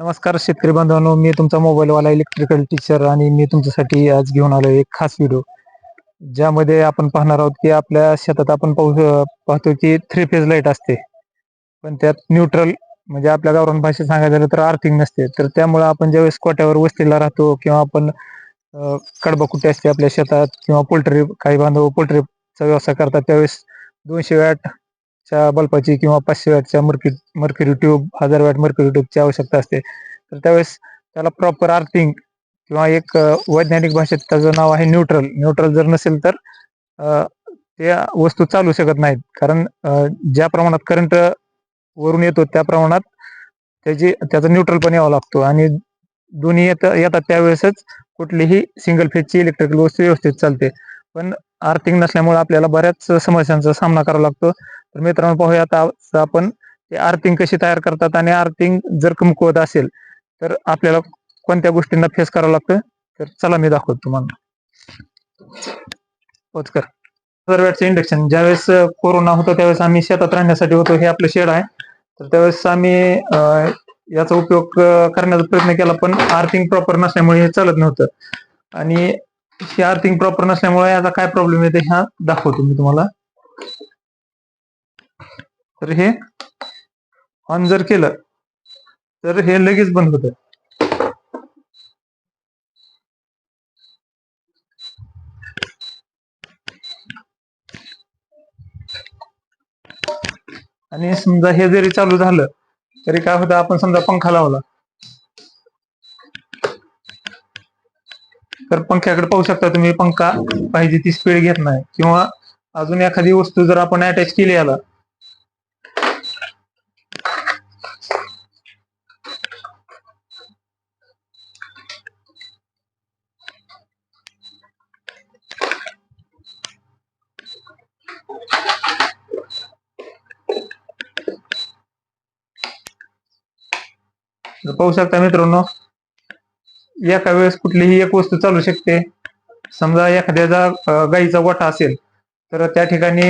नमस्कार शेतकरी बांधवांनो मी तुमचा मोबाईलवाला इलेक्ट्रिकल टीचर आणि मी तुमच्यासाठी आज घेऊन आलो एक खास व्हिडिओ ज्यामध्ये आपण पाहणार आहोत की आपल्या शेतात आपण पाहू पाहतो की थ्री फेज लाइट असते. पण त्यात न्यूट्रल म्हणजे आपल्या गावरान भाषेत सांगायचं झालं तर आर्थिंग नसते. तर त्यामुळे आपण ज्यावेळेस कोट्यावर वस्तीला राहतो किंवा आपण अं, कडबा कुठे असते आपल्या शेतात किंवा पोल्ट्री काही बांधव पोल्ट्रीचा व्यवसाय करतात त्यावेळेस दोनशे च्या बल्पाची किंवा पाचशे वॅटच्या मर्क्यू मर्क्युरी ट्यूब हजार वॅट मर्क्युरी ट्यूबची आवश्यकता असते. तर त्यावेळेस त्याला प्रॉपर आर्थिंग किंवा एक वैज्ञानिक भाषेत त्याचं नाव आहे न्यूट्रल न्यूट्रल जर नसेल तर त्या वस्तू चालू शकत नाहीत. कारण ज्या प्रमाणात करंट वरून येतो त्या प्रमाणात त्याची त्याचा न्यूट्रल पण यावा लागतो. आणि दोन्ही येत येतात त्यावेळेसच कुठलीही सिंगल फेजची इलेक्ट्रिकल वस्तू व्यवस्थित चालते. पण आर्थिंग नसल्यामुळे आपल्याला बऱ्याच समस्यांचा सामना करावा लागतो. तर मित्रांनो पाहूया आता आपण ते आर्थिंग कशी तयार करतात आणि आर्थिंग जर कमकुवत असेल तर आपल्याला कोणत्या गोष्टींना फेस करावं लागतं? तर चला मी दाखवतो तुम्हाला. कर. इंडक्शन ज्यावेळेस कोरोना होता त्यावेळेस आम्ही शेतात राहण्यासाठी होतो. हे आपलं शेड आहे. तर त्यावेळेस आम्ही याचा उपयोग करण्याचा प्रयत्न केला पण आर्थिंग प्रॉपर नसल्यामुळे हे चालत नव्हतं. आणि हे आर्थिंग प्रॉपर नसल्यामुळे याचा काय प्रॉब्लेम येते हा दाखवतो मी तुम्हाला. तर हे ऑन जर केलं तर हे लगेच बंद होत. आणि समजा हे जरी चालू झालं तरी काय होतं आपण समजा पंखा लावला. तर पंख्याकडे पाहू शकता तुम्ही पंखा पाहिजे ती स्पीड घेत नाही. किंवा अजून एखादी वस्तू जर आपण अटॅच केली याला तर पाहू शकता मित्रांनो एका वेळेस कुठलीही एक वस्तू चालू शकते. समजा एखाद्याचा गाईचा गोठा असेल तर त्या ठिकाणी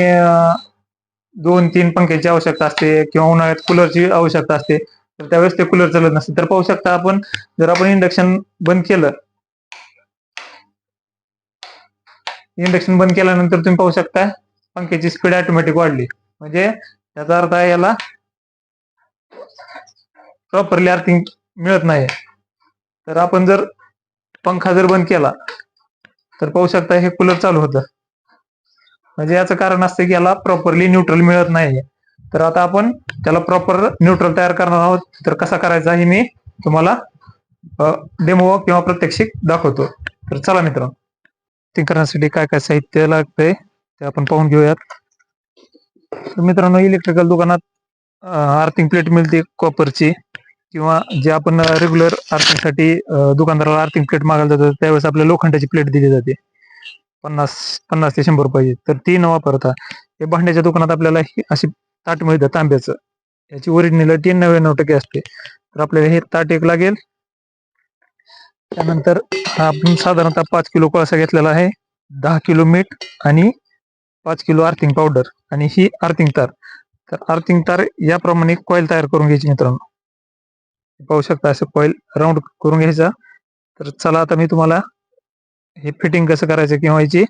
दोन तीन पंख्याची आवश्यकता असते किंवा उन्हाळ्यात कूलरची आवश्यकता असते. तर त्यावेळेस ते कूलर चालत नसते. तर पाहू शकता आपण जर आपण इंडक्शन बंद केलं इंडक्शन बंद केल्यानंतर तुम्ही पाहू शकता पंख्याची स्पीड ऑटोमॅटिक वाढली. म्हणजे त्याचा अर्थ आहे याला प्रॉपरली अर्थिंग मिळत नाही. तर आपण जर पंखा जर बंद केला तर पाहू शकता हे कूलर चालू होतं. म्हणजे याचं कारण असतं की याला प्रॉपरली न्यूट्रल मिळत नाही. तर आता आपण त्याला प्रॉपर न्यूट्रल तयार करणार आहोत. तर कसा करायचा हे मी तुम्हाला डेमो किंवा प्रत्यक्षिक दाखवतो. तर चला मित्रांनो ते करण्यासाठी काय काय साहित्य लागतंय ते आपण पाहून घेऊयात. मित्रांनो इलेक्ट्रिकल दुकानात अर्थिंग प्लेट मिळते कॉपरची किंवा जे आपण रेग्युलर आर्थिंगसाठी दुकानदाराला आर्थिंग प्लेट मागायला जातो त्यावेळेस आपल्याला लोखंडाची प्लेट दिली जाते. पन्नास पन्नास ते शंभर रुपयाची. तर ती न वापरता हे भांड्याच्या दुकानात आपल्याला ही अशी ताट मिळतं तांब्याचं. याची ओरिजिनलिटी नव्याण्णव टक्के असते. तर आपल्याला हे ताट एक लागेल. त्यानंतर हा आपण साधारणतः पाच किलो कोळसा घेतलेला आहे. दहा किलो मीठ आणि पाच किलो आर्थिंग पावडर आणि ही आर्थिंग तार. तर आर्थिंग तार याप्रमाणे कॉईल तयार करून घ्यायची मित्रांनो. पाहू शकता असं कॉईल राऊंड करून घ्यायचा. तर चला आता मी तुम्हाला हे फिटिंग कसं करायचं किंवा याची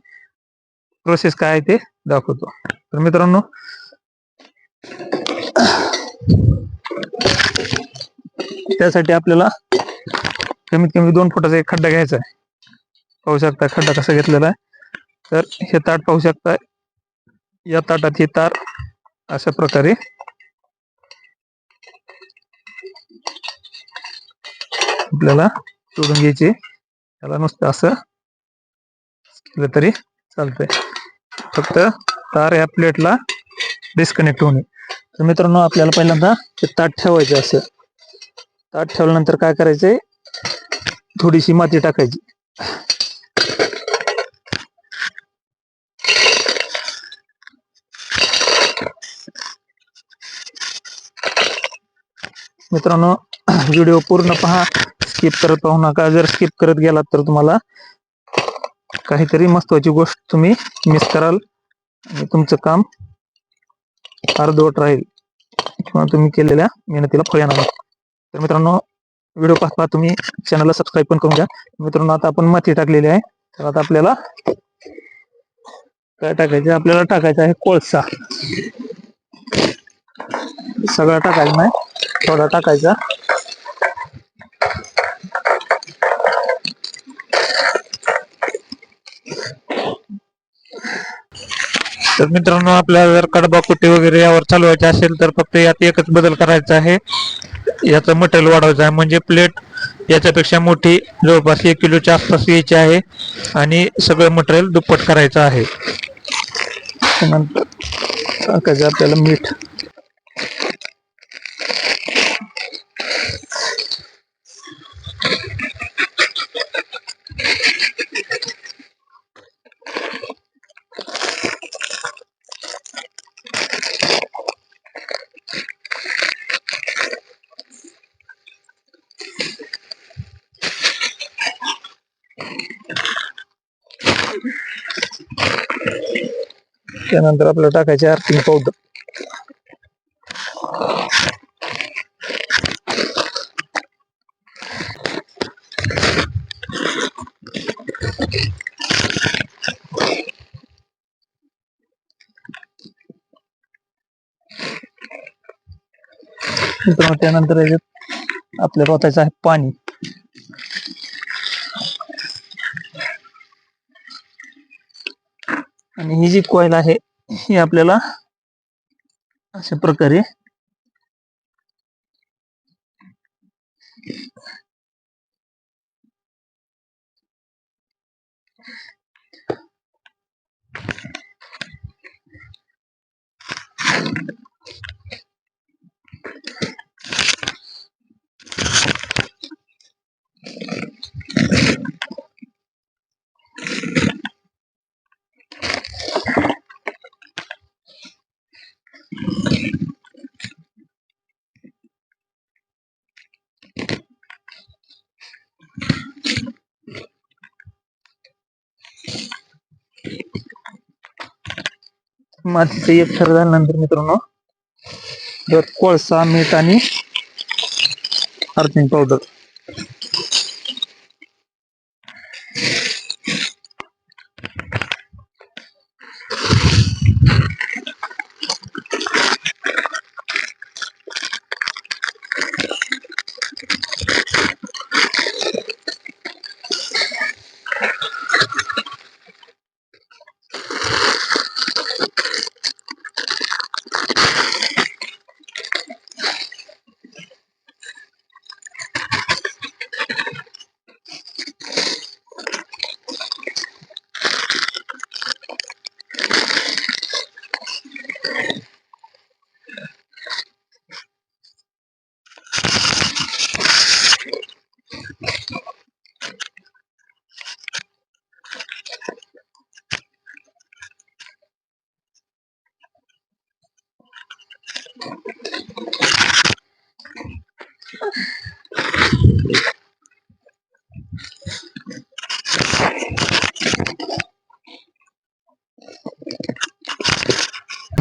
प्रोसेस काय आहे ते दाखवतो. तर मित्रांनो त्यासाठी आपल्याला कमीत कमी दोन फुटाचा एक खड्डा घ्यायचा आहे. पाहू शकता खड्डा कसा घेतलेला आहे. तर हे ताट पाहू शकता या ताटात ही तार अशा प्रकारे आपल्याला सोडून घ्यायची. त्याला नुसतं असं केलं तरी चालतंय. फक्त तार या प्लेटला डिस्कनेक्ट होणे तर मित्रांनो आपल्याला पहिल्यांदा ते ताट ठेवायचे असं. ताट ठेवल्यानंतर काय करायचंय? थोडीशी माती टाकायची. मित्रांनो व्हिडिओ पूर्ण पहा. स्किप करत पाहू नका. जर स्किप करत गेलात तर तुम्हाला काहीतरी महत्वाची गोष्ट तुम्ही मिस कराल. आणि तुमचं काम अर्धवट राहील. किंवा तुम्ही केलेल्या मेहनतीला फळ येणार तर मित्रांनो व्हिडिओ पाहता तुम्ही चॅनलला सबस्क्राईब पण करून घ्या. मित्रांनो आता आपण माती टाकलेली आहे. तर आता आपल्याला काय टाकायचं? आपल्याला टाकायचं आहे कोळसा. सगळा टाकायचा नाही. थोडा टाकायचा. तर मित्रांनो आपल्याला जर कडबा कुटे वगैरे यावर चालवायचे असेल तर फक्त यात एकच बदल करायचा आहे. याचं मटेरियल वाढवायचं आहे. म्हणजे प्लेट याच्यापेक्षा मोठी जवळपास एक किलोच्या आसपास यायची आहे आणि सगळं मटेरियल दुप्पट करायचं आहे. त्यानंतर टाकायचं आपल्याला मीठ. त्यानंतर आपल्याला टाकायचे अर्थिंग पावडर. त्यानंतर आपल्या रोतायचं आहे पाणी. आणि ही जी कॉईल आहे ही आपल्याला अशा प्रकारे मातीचं एक थर झाल्यानंतर मित्रांनो यात कोळसा मीठ आणि अर्थिंग पावडर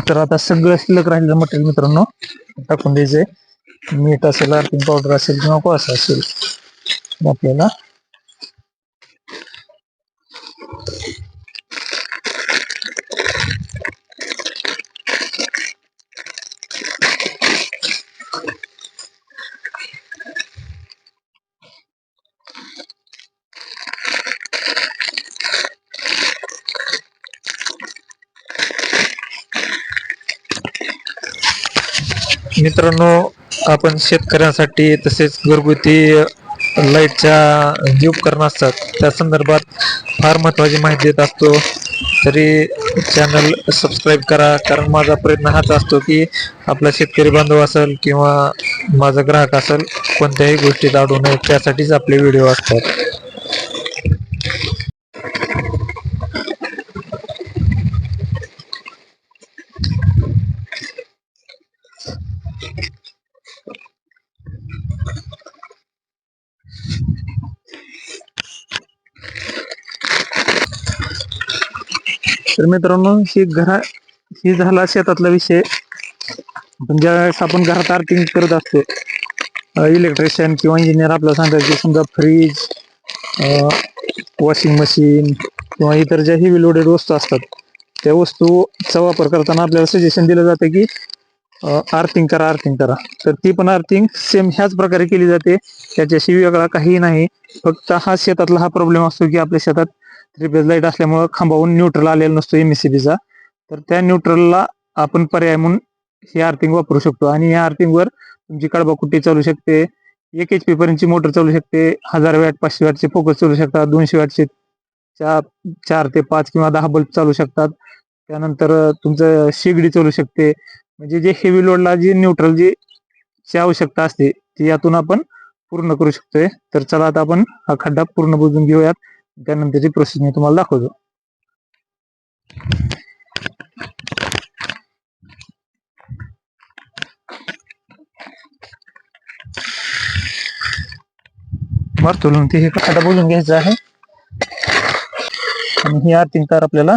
तर आता सगळं शिल्लक राहिलेलं मटेरियल मित्रांनो टाकून द्यायचंय. मीठ असेल अर्थिंग पावडर असेल किंवा कोळसा असेल. आपल्याला मित्रांनो आपण शेतकऱ्यांसाठी तसेच घरगुती लाईटच्या जी उपकरणं असतात त्या संदर्भात फार महत्त्वाची माहिती देत असतो. तरी चॅनल सबस्क्राईब करा कारण माझा प्रयत्न हाच असतो की आपला शेतकरी बांधव असेल किंवा माझा ग्राहक असेल कोणत्याही गोष्टीत अडू नये त्यासाठीच आपले व्हिडिओ असतात. तर मित्रांनो ही घरा ही झाला शेतातला विषय. पण ज्यावेळेस आपण घरात आर्थिंग करत असतो इलेक्ट्रिशियन किंवा इंजिनियर आपल्याला सांगतात की समजा फ्रीज वॉशिंग मशीन किंवा इतर ज्या हेवी लोडेड वस्तू असतात त्या वस्तूचा वापर करताना आपल्याला सजेशन दिलं जातं की आर्थिंग करा आर्थिंग करा. तर ती पण आर्थिंग सेम ह्याच प्रकारे केली जाते. त्याच्याशी वेगळा काही नाही. फक्त हा शेतातला हा प्रॉब्लेम असतो की आपल्या शेतात थ्री फेज लाइट असल्यामुळे खांबावून न्यूट्रल आलेला नसतो एमएससीबीचा तर त्या न्यूट्रलला आपण पर्याय म्हणून ही आर्थिंग वापरू शकतो. आणि या आर्थिंगवर तुमची कडबाकुट्टी चालू शकते. एक एच पी पर्यंतची मोटर चालू शकते. हजार वॅट पाचशे वॅटचे फोकस चालू शकतात. दोनशे वॅटचे चार चार ते पाच किंवा दहा बल्ब चालू शकतात. त्यानंतर तुमचं शेगडी चालू शकते. म्हणजे जे हेवी लोडला जी न्यूट्रल जी ची आवश्यकता असते ती यातून आपण पूर्ण करू शकतोय. तर चला आता आपण हा खड्डा पूर्ण बुजून घेऊयात. त्यानंतरची प्रोसेस मी तुम्हाला दाखवतो. मारतो ते हे कसा बोलून घ्यायचं आहे? आणि ही आर्थिंग तार आपल्याला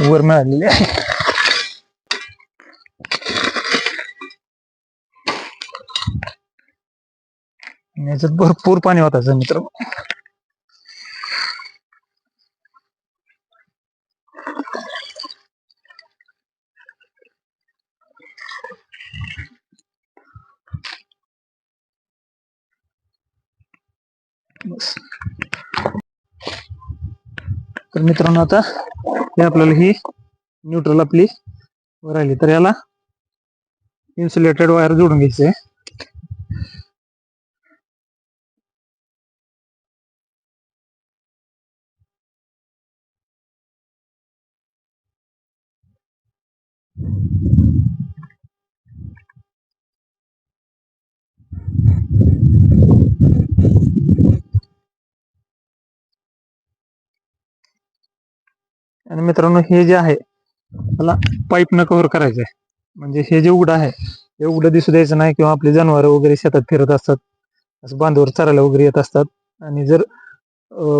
वर मिळालेली आहे. याच्यात भरपूर पाणी होताचं मित्र बस तर मित्रांनो आता हे आपल्याला ही न्यूट्रल आपली वर राहिली. तर याला इन्सुलेटेड वायर जोडून घ्यायचे आणि मित्रांनो हे जे आहे त्याला पाईपनं कव्हर करायचं आहे म्हणजे हे जे उघडं आहे हे उघडं दिसू द्यायचं नाही किंवा आपले जनावरं वगैरे शेतात फिरत असतात असं बांधावर चरायला वगैरे येत असतात. आणि जर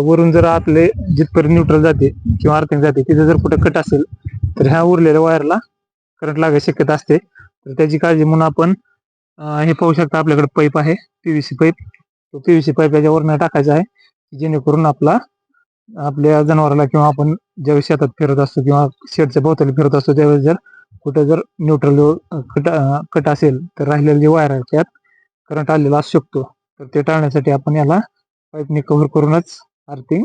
वरून जर आपले जिथपर्यंत न्यूट्रल जाते किंवा अर्थिंग जाते तिथे जर कुठं कट असेल तर ह्या उरलेल्या वायरला करंट लागायची शक्यता असते. तर त्याची काळजी म्हणून आपण हे पाहू शकता आपल्याकडे पाईप आहे पीव्हीसी पाईप. तो पीव्हीसी पाईप याच्यावर टाकायचा आहे जेणेकरून आपला आपल्या जनावराला किंवा आपण ज्यावेळेस शेतात फिरत असतो किंवा शेडच्या भोवताली फिरत असतो त्यावेळेस जर कुठे जर न्यूट्रल कट कट असेल तर राहिलेले जे वायर आहे त्यात करंट आलेला असू शकतो. तर ते टाळण्यासाठी आपण याला पाईपने कव्हर करूनच अर्थिंग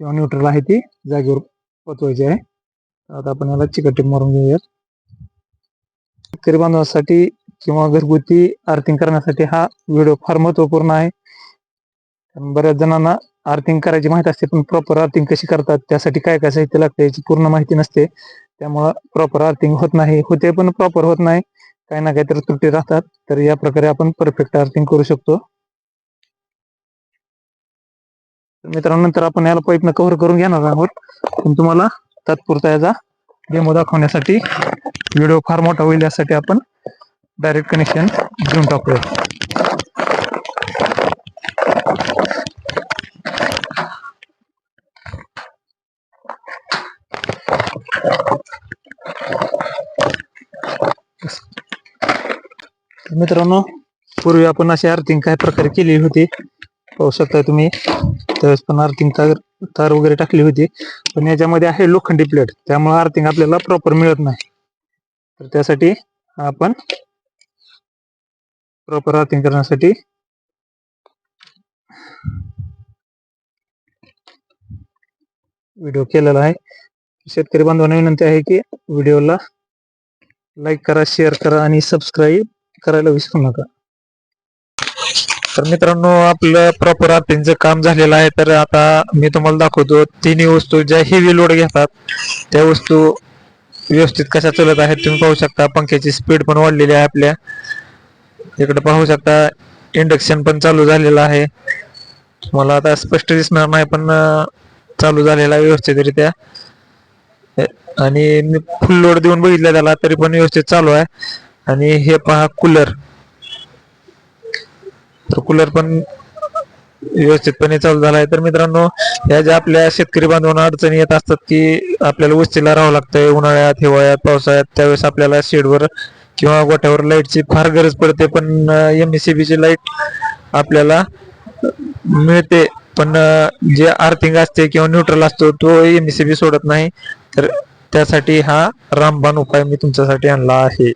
किंवा न्यूट्रल आहे ती जागेवर पोचवायची आहे. आता आपण याला चिकट मारून घेऊयात. शेतकरी बांधवांसाठी किंवा घरगुती आर्थिंग करण्यासाठी हा व्हिडिओ फार महत्त्वपूर्ण आहे. कारण बऱ्याच जणांना अर्थिंग करायची माहिती असते पण प्रॉपर अर्थिंग कशी करतात त्यासाठी काय काय साहित्य लागतं याची पूर्ण माहिती नसते. त्यामुळं प्रॉपर अर्थिंग होत नाही. होते पण प्रॉपर होत नाही. काही ना काहीतरी त्रुटी राहतात. तर या प्रकारे आपण परफेक्ट अर्थिंग करू शकतो. मित्रांनो नंतर आपण याला पाईपनं कव्हर करून घेणार आहोत. पण तुम्हाला तात्पुरता याचा डेमो दाखवण्यासाठी व्हिडिओ फार मोठा होईल यासाठी आपण डायरेक्ट कनेक्शन घेऊन टाकूया तर मित्रांनो पूर्वी आपण अशी अर्थिंग काय प्रकारे केली होती? पाहू शकता तुम्ही. त्यावेळेस पण अर्थिंग तार तार वगैरे टाकली होती. पण याच्यामध्ये आहे लोखंडी प्लेट. त्यामुळे अर्थिंग आपल्याला प्रॉपर मिळत नाही. तर त्यासाठी आपण प्रॉपर अर्थिंग करण्यासाठी व्हिडिओ केलेला आहे. शेतकरी बांधवांना विनंती आहे की व्हिडिओला लाईक करा शेअर करा आणि सबस्क्राईब करायला विसरू नका. तर मित्रांनो आपलं प्रॉपर आर्थिंगचं काम झालेलं आहे. तर आता मी तुम्हाला दाखवतो तिन्ही वस्तू ज्या हेवी लोड घेतात त्या वस्तू व्यवस्थित कशा चालत आहेत तुम्ही पाहू शकता. पंख्याची स्पीड पण वाढलेली आहे आपल्या. इकडे पाहू शकता इंडक्शन पण चालू झालेलं आहे. मला आता स्पष्ट दिसणार नाही पण चालू झालेला आहे व्यवस्थितरित्या. आणि मी फुल लोड देऊन बघितलं त्याला तरी पण व्यवस्थित चालू आहे. आणि हे पहा कूलर तर कूलर पण व्यवस्थितपणे चालू झाला आहे तर मित्रांनो या ज्या आपल्या शेतकरी बांधवांना अडचणी येत असतात की आपल्याला वस्तीला राहावं लागतंय उन्हाळ्यात हिवाळ्यात पावसाळ्यात त्यावेळेस आपल्याला शेडवर किंवा गोठ्यावर लाईटची फार गरज पडते. पण एम एस सी लाइट आपल्याला मिळते. पण जे आर्थिंग असते किंवा न्यूट्रल असतो तो एम सी बी सोडत नाही. तर त्यासाठी हा रामबाण उपाय मी तुमच्यासाठी आणला आहे.